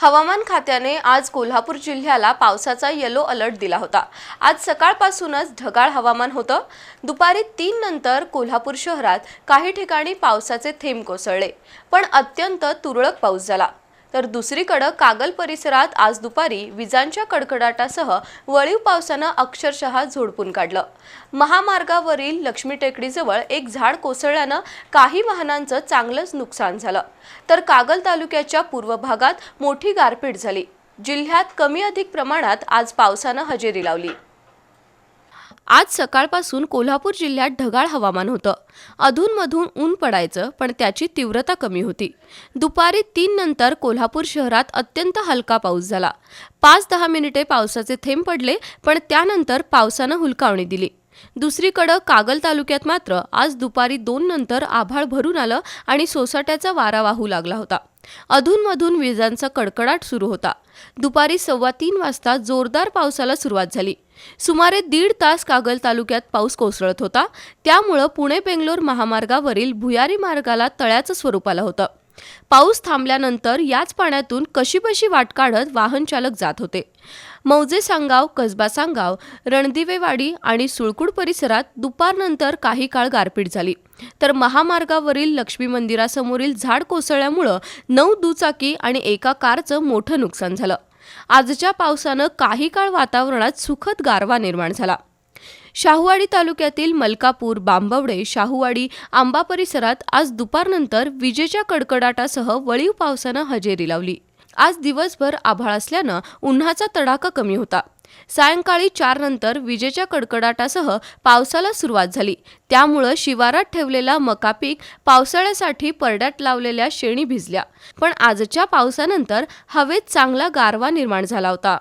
हवामान खात्याने आज कोल्हापूर जिल्ह्याला पावसाचा येलो अलर्ट दिला होता. आज सकाळपासूनच ढगाळ हवामान होतं. दुपारी तीन नंतर कोल्हापूर शहरात काही ठिकाणी पावसाचे थेंब कोसळले. पण अत्यंत तुरळक पाऊस झाला. तर दुसरीकडं कागल परिसरात आज दुपारी विजांच्या कडकडाटासह वळीव पावसानं अक्षरशः झोडपून काढलं. महामार्गावरील लक्ष्मी टेकडीजवळ एक झाड कोसळल्यानं काही वाहनांचं चांगलंच नुकसान झालं. तर कागल तालुक्याच्या पूर्व भागात मोठी गारपीट झाली. जिल्ह्यात कमी अधिक प्रमाणात आज पावसानं हजेरी लावली. आज सकाळपासून कोल्हापूर जिल्ह्यात ढगाळ हवामान होतं. अधूनमधून ऊन पडायचं पण त्याची तीव्रता कमी होती. दुपारी तीन नंतर कोल्हापूर शहरात अत्यंत हलका पाऊस झाला. पाच दहा मिनिटे पावसाचे थेंब पडले पण त्यानंतर पावसानं हुलकावणी दिली. दुसरीकडं कागल तालुक्यात मात्र आज दुपारी दोन नंतर आभाळ भरून आलं आणि सोसाट्याचा वारा वाहू लागला होता. अधूनमधून विजांचा कडकडाट सुरू होता. दुपारी सव्वा तीन वाजता जोरदार पावसाला सुरुवात झाली. सुमारे दीड तास कागल तालुक्यात पाऊस कोसळत होता. त्यामुळं पुणे बेंगलोर महामार्गावरील भुयारी मार्गाला तळ्याचं स्वरूप आलं होतं. पाऊस थांबल्यानंतर याच पाण्यातून कशीबशी वाट काढत वाहन चालक जात होते. मौजे सांगाव कसबा सांगाव रणदिवेवाडी आणि सुळकुड परिसरात दुपारनंतर काही काळ गारपीट झाली. तर महामार्गावरील लक्ष्मी मंदिरासमोरील झाड कोसळल्यामुळं नऊ दुचाकी आणि एका कारचं मोठं नुकसान झालं. आजच्या पावसानं काही काळ वातावरणात सुखद गारवा निर्माण झाला. शाहूवाडी तालुक्यातील मलकापूर बांबवडे शाहूवाडी आंबा परिसरात आज दुपारनंतर विजेच्या कडकडाटासह वळीव पावसानं हजेरी लावली. आज दिवसभर आभाळ असल्यानं उन्हाचा तडाखा कमी होता. सायंकाळी चार नंतर विजेच्या कडकडाटासह पावसाला सुरुवात झाली. त्यामुळं शिवारात ठेवलेला मका पीक पावसाळ्यासाठी परड्यात लावलेल्या शेणी भिजल्या. पण आजच्या पावसानंतर हवेत चांगला गारवा निर्माण झाला होता.